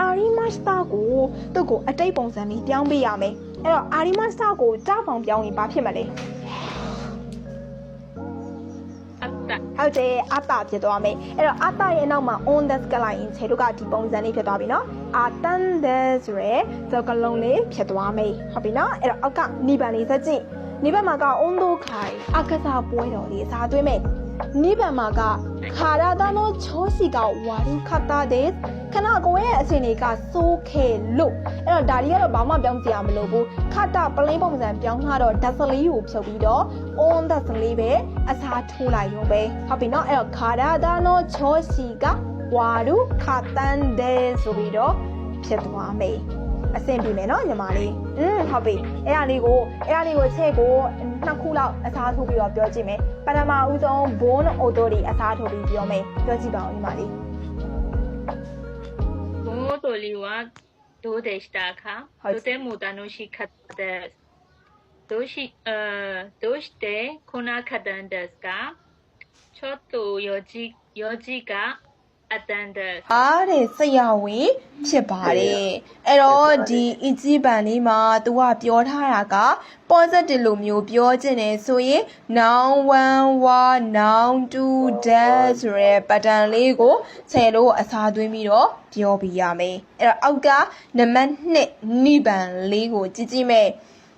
အာရီမတ်စတာကိုသူ့ကိုအတိတ်ပုံစံလေးပြောင်းပေးရမယ်အဲ့တော့အာရီမတ်စတာကိုကြောက်ပေါင်ပြောင်းရင်ဘာဖြစ်မလဲဟုတ်တယ်အတာဖြစ်သွားမယ်အဲ့တော့အတာရဲ့နောက်မှာ on the sky ရင်ခြေတို့ကဒီပုံစံလေးဖြစ်သွားပြီနော်အာတန်ဒဲဆိုရဲသကလုံးလေးဖြစ်သွားမယ်ဟုတ်ပြီနော်အဲ့တော့အောက်ကနိဗ္ဗာန်လေးဆက်ကြည့်နိဗ္ဗာန်မှာက on the sky အကစားပွဲတော်လေးဇာသွင်းမယ်နိဗ္ဗာန်မှာကခါရတာနောချောစီကဝါရုခတာဒဲ ခဏကိုရဲ့အစင်တွေကစိုးခဲလို့အဲ့တော့ဒါတွေကတော့ဘာမှပြောင်းစရာမလိုဘူးခတာပလင်းပုံစံပြောင်းလာတော့ဓာတ်စလေးကိုဖြုတ်ပြီးတော့ on ဓာတ်စလေးပဲအစားထိုးလိုက်ရုံပဲဟုတ်ပြီနော်အဲ့တော့ခါရတာနောချောစီကဝါရုခတန်တဲ့ဆိုပြီးတော့ဖြစ်သွားမယ်အဆင်ပြေမယ်နော်ညီမလေးอืมဟုတ်ပြီအဲ့ဒါလေးကိုအဲ့ဒါလေးကိုချက်ကိုနှစ်ခုလောက်အစားထိုးပြီးတော့ပြောကြည့်မယ်ပထမဦးဆုံး bone auto တွေအစားထိုးပြီးပြောမယ်ပြောကြည့်ပါဦးညီမလေး 盆踊りはどうでしたか？はい。とても楽しかったです。どうし、あーどうして来なかったんですか？ちょっと用事用事が attended အားတဲ့ဆရာဝန်ဖြစ်ပါတယ်အဲ့တော့ဒီအင်ဂျီပန်လေးမှာသူကပြောထားတာက positive လို့မျိုးပြောခြင်းနဲ့ဆိုရင် noun 1 wa noun 2 dash ဆိုရဲ pattern လေးကိုဆယ်လို့အစားသွင်းပြီးတော့ပြောပြရမယ်အဲ့တော့အောက်ကနံပါတ်2နိဗ္ဗာန်လေးကိုကြည့်ကြည့်မယ်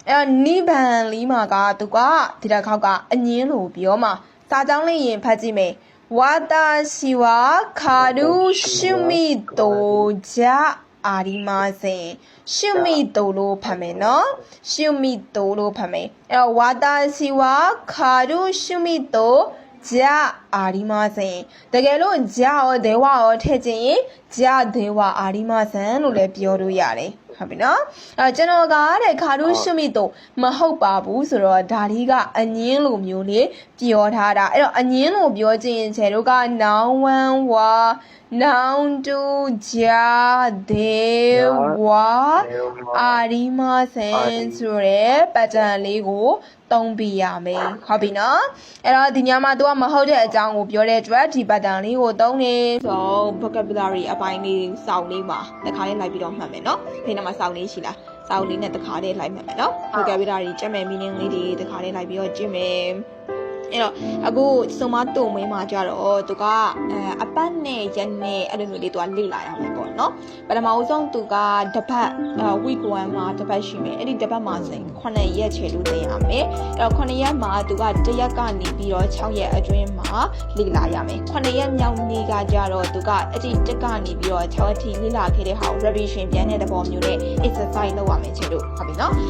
အဲ့တော့နိဗ္ဗာန်လေးမှာကသူကဒီတစ်ခေါက်ကအငင်းလို့ပြောမှာစာကြောင်းလေးရင်ဖတ်ကြည့်မယ် watashi wa karu shumito ja အာဒီမာစင်ရှုမီတိုလို့ဖတ်မယ်နော်ရှုမီတိုလို့ဖတ်မယ်အဲ့တော့ဝါတာစီဝါခါရူရှုမီတိုဂျာအာဒီမာစင်တကယ်လို့ဂျာရောဒေဝရောထည့်ခြင်းရင်ဂျာဒေဝအာဒီမာစန်လို့လည်းပြောလို့ရတယ် ဟုတ်ပြီနော်အဲ့တော့ကျွန်တော်ကတဲ့ခါရူရှုမီတိုမဟုတ်ပါဘူးဆိုတော့ဒါလေးကအငင်းလိုမျိုးလေးပြောထားတာအဲ့တော့အငင်းလိုပြောခြင်းခြေတို့က noun one wa noun two ja dewa အာဒီမဆန်ဆိုရဲပတ်တန်လေးကိုတုံးပြရမယ်ဟုတ်ပြီနော်အဲ့တော့ဒီညမှာ तू ကမဟုတ်တဲ့အကြောင်းကိုပြောတဲ့အတွက်ဒီပတ်တန်လေးကိုတုံးနေဆို vocabulary အပိုင်းလေးစောင့်လေးမှာတစ်ခါလေးလိုက်ပြီးတော့မှတ်မယ်နော်ဒီနေ့မှာစောင့်လေးရှိလားစောင့်လေးနဲ့တစ်ခါလေးလိုက်မှတ်မယ်နော် vocabulary ကျက်မဲ့ meaning လေးတွေတစ်ခါလေးလိုက်ပြီးတော့ကြည့်မယ် အဲ့တော့အခုစုံမတုံမင်းမှာကြတော့သူကအဲအပတ်နဲ့ရက်နဲ့အဲ့လိုမျိုးလေးသူကလေ့လာရမယ်ပေါ့နော်ပထမအဆုံးသူကတပတ်အဲ week 1မှာတပတ်ရှိမယ်အဲ့ဒီတပတ်မှာဆိုရင်9ရက်ချေလို့သင်ရမယ်အဲ့တော့9ရက်မှာသူက1ရက်ကနေပြီးတော့6ရက်အတွင်းမှာလေ့လာရမယ်9ရက်မြောက်နေ့ကကြတော့သူကအဲ့ဒီ1ကနေပြီးတော့6ရက်ထိလေ့လာခဲ့တဲ့ဟာကို revision ပြန်တဲ့သဘောမျိုးနဲ့ exercise လုပ်ရမယ်ချေလို့ဟုတ်ပြီနော်